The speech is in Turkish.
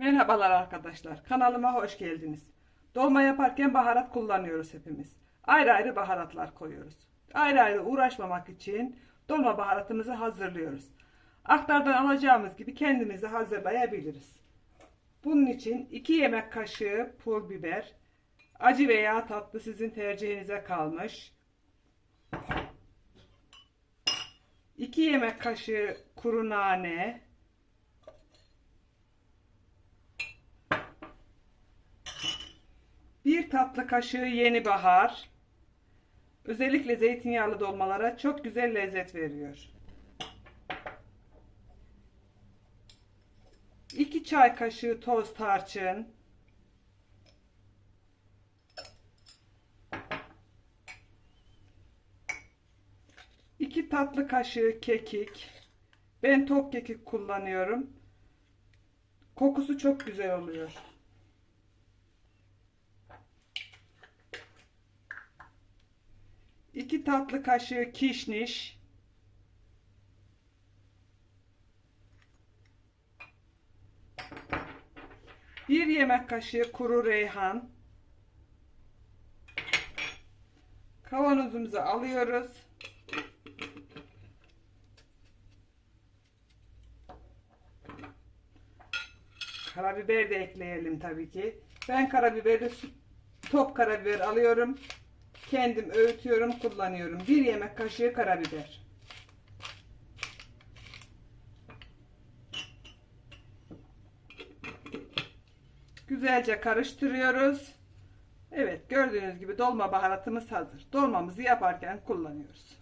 Merhabalar arkadaşlar. Kanalıma hoş geldiniz. Dolma yaparken baharat kullanıyoruz hepimiz. Ayrı ayrı baharatlar koyuyoruz. Ayrı ayrı uğraşmamak için dolma baharatımızı hazırlıyoruz. Aktardan alacağımız gibi kendimizi hazırlayabiliriz. Bunun için 2 yemek kaşığı pul biber, acı veya tatlı sizin tercihinize kalmış. 2 yemek kaşığı kuru nane, Bir tatlı kaşığı yeni bahar. Özellikle zeytinyağlı dolmalara çok güzel lezzet veriyor. 2 çay kaşığı toz tarçın. İki tatlı kaşığı kekik. Ben top kekik kullanıyorum. Kokusu çok güzel oluyor. 2 tatlı kaşığı kişniş. Bir yemek kaşığı kuru reyhan. Kavanozumuzu alıyoruz. Karabiber de ekleyelim tabii ki. Ben karabiberi top karabiber alıyorum. Kendim öğütüyorum, kullanıyorum. Bir yemek kaşığı karabiber. Güzelce karıştırıyoruz. Evet, gördüğünüz gibi dolma baharatımız hazır. Dolmamızı yaparken kullanıyoruz.